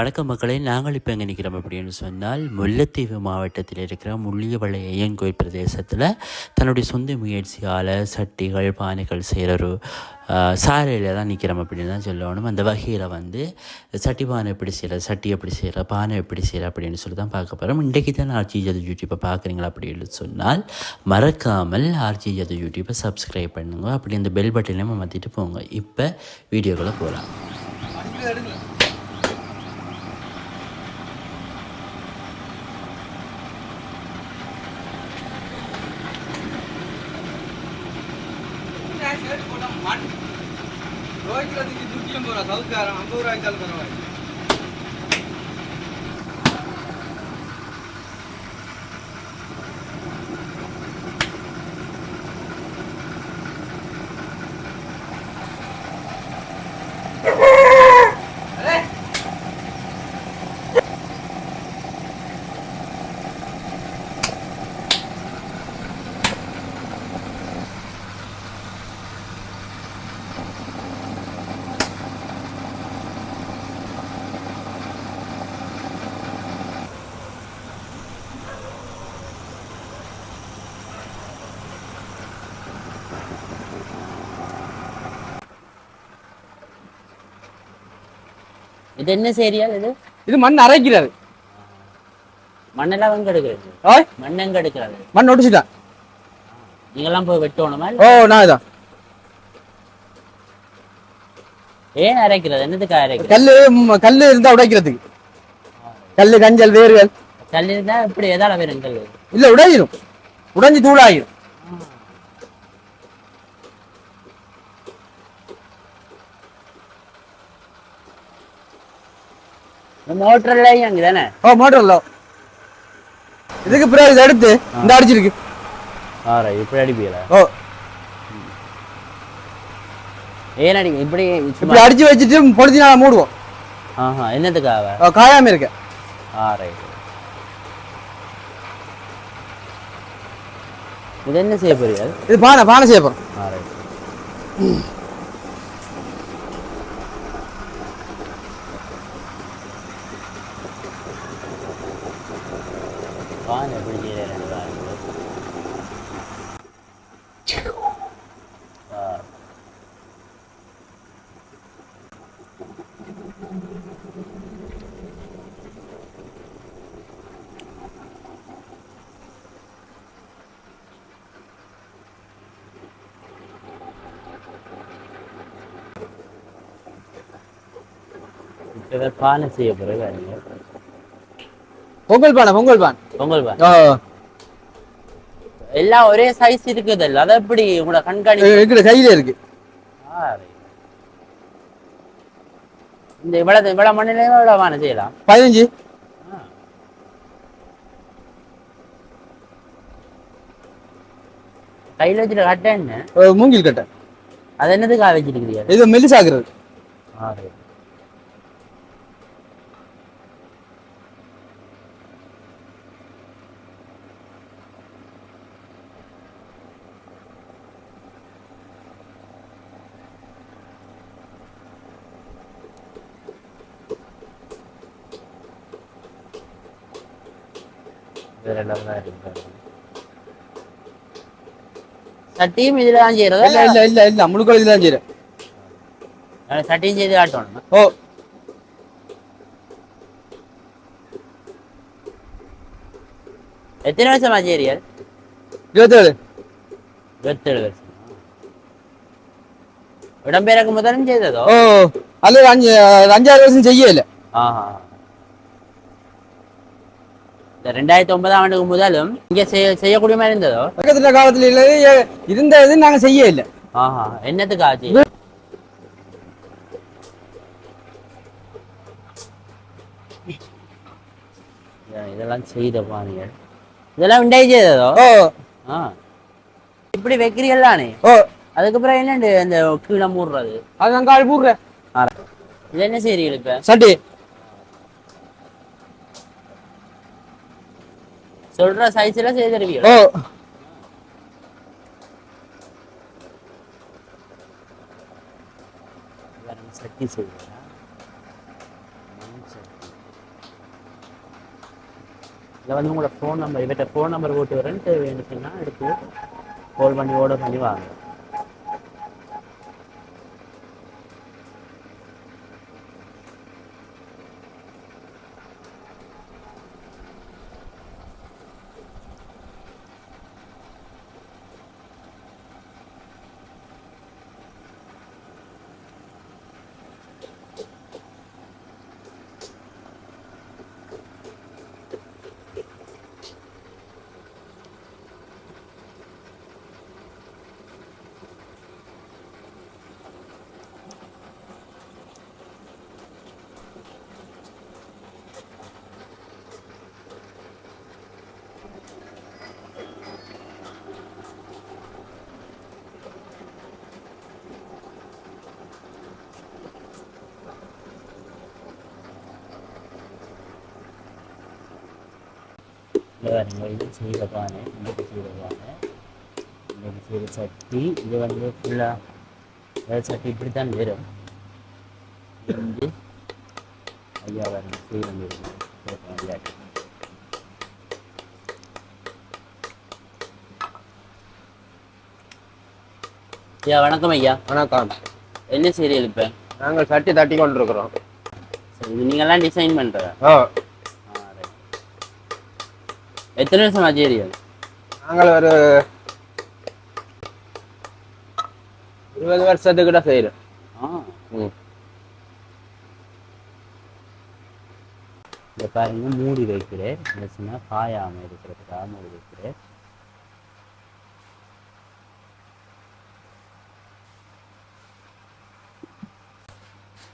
வணக்கம் மக்களை நாங்கள் இப்போ எங்கே நிற்கிறோம் அப்படின்னு சொன்னால் முல்லைத்தீவு மாவட்டத்தில் இருக்கிற முள்ளியவளை ஐயங்கோய் பிரதேசத்தில் தன்னுடைய சொந்த முயற்சியால் சட்டிகள் பானைகள் செய்கிற ஒரு சாலையில் தான் நிற்கிறோம் அப்படின்னு தான் சொல்லணும். அந்த வகையில் வந்து சட்டி பானை எப்படி செய்கிற சட்டி எப்படி செய்கிற பானை எப்படி செய்கிற அப்படின்னு சொல்லி தான் பார்க்க போகிறோம் இன்றைக்கு தான் ஆர்ஜி ஜது யூடியூப்பை பார்க்குறீங்களா அப்படின்னு சொன்னால் மறக்காமல் ஆர்ஜி ஜது யூடியூப்பை சப்ஸ்கிரைப் பண்ணுங்க. அப்படி அந்த பெல் பட்டனையும் மாற்றிட்டு போங்க. இப்போ வீடியோக்குள்ளே போகலாம் ಸೇರಿಕೊಂಡು ಮಾಡಿ ರೋಹಿತ್ ದುಡ್ಡು ಎಂಬ ಸೌದ್ಗಾರ ಅಂಬೂರಾಯ್ತಲ್ ಬರವಾಗಿ இது என்ன சரியால் இது? இது மண் அரைக்கிறாரு மண்ணெல்லாம் எங்க எடுக்கிறது? ஓய். மண் எங்க எடுக்கிறது? மண் ஒடிச்சுட்டான் நீங்கெல்லாம் போய் வெட்டணுமா ஓ நான் இதான். ஏன் அரைக்கிறது? என்னதுக்கு அரைக்கிறது? கல்லு கல்லு இருந்தா உடைக்கிறதுக்கு. கல்லு கஞ்சல் வேர்கள். தள்ளி இருந்தா இப்படி எதால வரும் கல் இல்ல உடையிடும் உடைஞ்சு தூளாயிரும். மோட்டர்லயும் அங்க தானே? ஓ மோட்டர்ல. இதுக்கு பிறகு இதை எடுத்து இந்த அடிச்சிருக்கு ஆறா இப்படி அடிப்பீங்களா? ஓ. ஏன் இப்படி இப்படி அடிச்சு வச்சுட்டு பொழுதினால மூடுவோம். ஆஹா என்னதுக்காக ஓ, காயாம இருக்க. ஆறை இது. என்ன செய்ய போறீங்க? இது பானை பானை செய்ய போறோம். ஆறை எப்படி செய்யறேன் இப்போ பானை செய்ய போறீங்க பொங்கல் பானை பொங்கல் பானை பொங்கல் பானை ஓ எல்லாம் ஒரே சைஸ் இருக்குதல்ல அதை எப்படி உங்களோட கண்காணி இருக்கிற கையில இருக்கு. இந்த இவ்வளவு இவ்வளவு மண்ணிலையும் இவ்வளவு வானம் செய்யலாம்? பதினஞ்சு. கையில வச்சுட்டு கட்ட என்ன? மூங்கில் கட்டை. அது என்னதுக்காக வச்சிருக்கிறீங்க? இது மெல்லிசாக்குறது ஆறு. வேற எல்லாம் தான் இருக்கு சட்டியும் இதுல தான் செய்யறதா? இல்ல இல்ல இல்ல இல்ல முழுக்கள் இதுதான் செய்யறேன். இல்ல சட்டியும் செய்து காட்டணும். ஓ. எத்தனை வருஷமா செய்யறீர்கள் இருபத்தேழு. இருபத்தேழு வருஷம்? இடம்பெயர்க்கு முதலும் செய்ததோ? ஓ அல்ல அஞ்சு அஞ்சாறு வருஷம் செய்யல. ஆஹா. இந்த ரெண்டாயிரத்தி ஒன்பதாம் ஆண்டுக்கு முதலும் இங்க செய்ய செய்யக்கூடிய மாதிரி இருந்ததோ? பக்கத்துல காலத்துல இல்ல இருந்தது நாங்க செய்ய இல்ல. ஆஹா என்னத்துக்கு ஆச்சு? இதெல்லாம் செய்த பாருங்கள் இதெல்லாம் விண்டாய் செய்ததோ? ஆ. இப்படி வைக்கிறீங்களானே ஓ. அதுக்கப்புறம் என்னண்டு அந்த கீழே மூடுறது? அது கால் போடுறேன் இது என்ன செய்றீங்க இப்ப? சட்டி. சொல்ற சைஸ்ல செய்து தருவியோ ஓ. சட்டி செய்வீங்களா? மண் வந்து உங்களோட ஃபோன் நம்பர் இவர்கிட்ட ஃபோன் நம்பர் போட்டு வரேன்ட்டு வேணுச்சுன்னா எடுத்து கால் பண்ணி ஓட பண்ணி வாங்க. பாருங்க இது இன்றைக்கு செய்கிற பானை இன்றைக்கு செய்கிற சட்டி இது வந்து ஃபுல்லாக வேறு சட்டி இப்படி தான் வரும் இது வந்து ஐயா பாருங்க செய்கிற விளையாட்டு ஐயா வணக்கம் ஐயா. வணக்கம். என்ன சீரியல் இப்போ? நாங்கள் சட்டி தட்டி கொண்டிருக்கிறோம். சரி நீங்கள்லாம் டிசைன் பண்ணுறதா எத்தனை வருஷமா சீரியல் நாங்கள் ஒரு இருபது வருஷத்துக்கிட்ட செய்கிறோம் ஆ. ம். இந்த பாருங்க மூடி வைக்கிறேன். இருந்துச்சுன்னா காயாம இருக்கிறதுக்காக மூடி வைக்கிறேன்.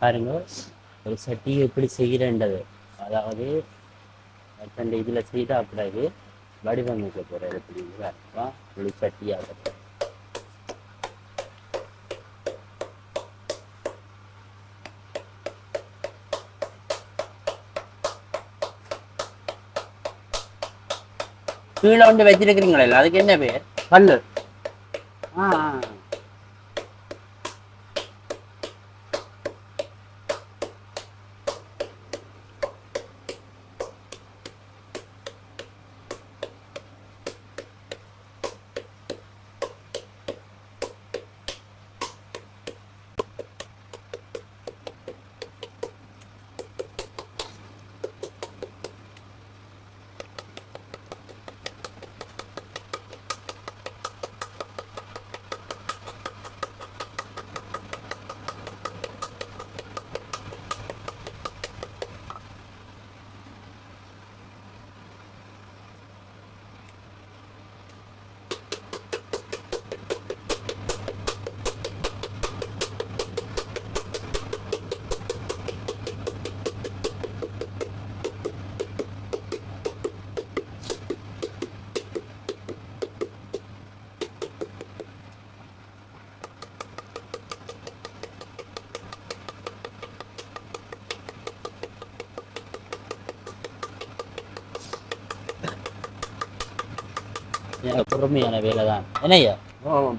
பாருங்க ஒரு சட்டி எப்படி செய்கிறேன்றது. அதாவது மற்ற இதில் செய்தா பிறகு வடிவமைக்க போகிற இடத்துல அர்த்தம். ஒரு கீழே வந்து வச்சிருக்கிறீங்களே அதுக்கு என்ன பேர்? கல் ஆ. பொறுமையான வேலை தான் என்னய்யா? ஆமாம்.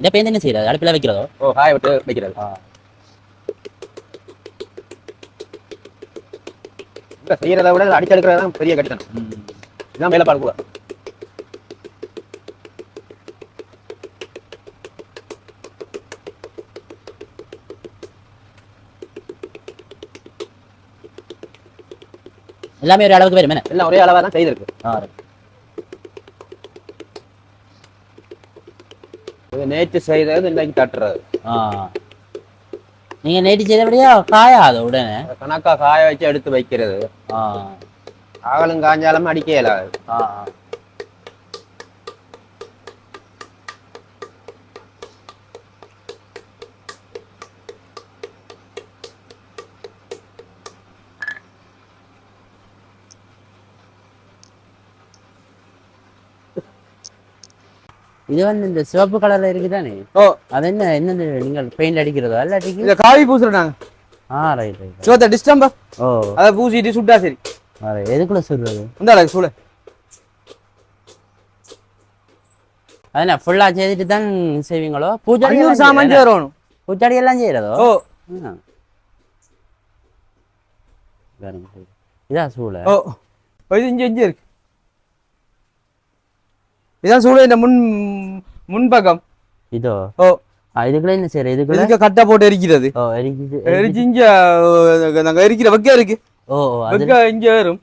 இந்த பேருந்து என்ன செய்யறது அடுப்பில் வைக்கிறதோ? ஓ காய விட்டு வைக்கிறது. செய்கிறத விட அடிச்செடுக்கிறது பெரிய கட்டிடம் ம். இதுதான் மேலே பார்க்க எல்லாமே ஒரு அளவுக்கு வரும் என்ன எல்லாம் ஒரே அளவாக தான் செய்திருக்கு. ஆ நேற்று செய்தது இன்னைக்கு தட்டுறது. ஆ. நீங்க நேற்று செய்தபடியா காயாது உடனே. கணக்கா காய வச்சு எடுத்து வைக்கிறது. ஆ. ஆகலும் காஞ்சாலும் அடிக்க இயலாது ஆ. இது வந்து இந்த சிவப்பு கலர்ல இருக்குதானே? ஓ. அது என்ன என்னது நீங்கள் பெயிண்ட் அடிக்கிறதா? இல்லாட்டி இதை காவி பூசுறாங்க ஆ ரைட் ரைட் சிவத்தை டிஸ்டம்பர் ஓ. அதை பூசிட்டு சுட்டா சரி. right. எதுக்குள்ள சொல்றது இந்த அளவுக்கு சூழ அதான் ஃபுல்லா செய்துட்டு தான் செய்வீங்களோ? பூஜை சாமான் வரணும் பூச்சாடி எல்லாம் செய்யறதோ? ஓ. இதான் சூளை ஓ, இது இங்கே இங்கே இருக்கு. இதான் இந்த முன் முன்பக்கம் இதோ. ஓ. இதுக்குள்ள என்ன செய்யற இதுக்குள்ள? இதுக்கு கட்டை போட்டு எரிக்கிறது. ஓ எரிக்குது எரிச்சு இங்க நாங்க எரிக்கிற வைக்க இருக்கு. ஓ வைக்க இங்க ஏறும்.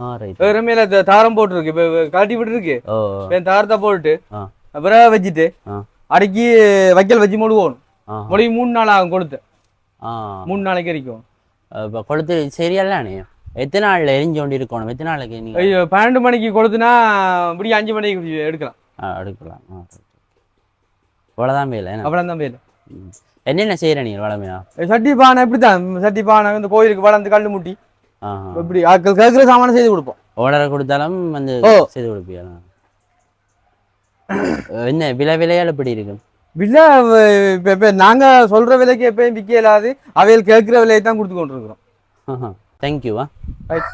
ஆ ரைட் வேற மேல தாரம் போட்டு இருக்கு இப்ப காட்டி விட்டு இருக்கு இந்த தாரத்தை போட்டு ஆ. அப்புறம் வச்சுட்டு அடக்கி வைக்கல் வச்சு முழுவோம் ஆ. மொழி மூணு நாள் ஆகும் கொடுத்து மூணு நாளைக்கு எரிக்கும். இப்போ கொளுத்து சரியாலானே எத்தனை நாள்ல எரிஞ்சு கொண்டு இருக்கணும் எத்தனை நாளைக்கு நீங்க ஐயோ பன்னெண்டு மணிக்கு கொடுத்துனா இப்படி அஞ்சு மணிக்கு எடுக்கலாம். ஆ, எடுக்கலாம். ஆ இவ்வளோதான் வேலை என்ன? அவ்வளோ தான் பேர் ம். என்னென்ன செய்யற நீங்க வளமையா? சட்டி பானை இப்படித்தான். சட்டி பானை இந்த கோயிலுக்கு வளர்ந்து கல்லு முட்டி. இப்படி ஆட்கள் கேட்குற சாமானை செய்து கொடுப்போம். ஆர்டர் கொடுத்தாலும் வந்து. செய்து கொடுப்பியா? என்ன விலை விலையால் எப்படி இருக்கு விலை இப்போ நாங்கள் சொல்கிற விலைக்கு எப்பயும் விற்க இல்லாது அவைகள் கேட்குற விலையை தான் கொடுத்து கொண்டு இருக்கிறோம் தேங்க்யூவா ரைட்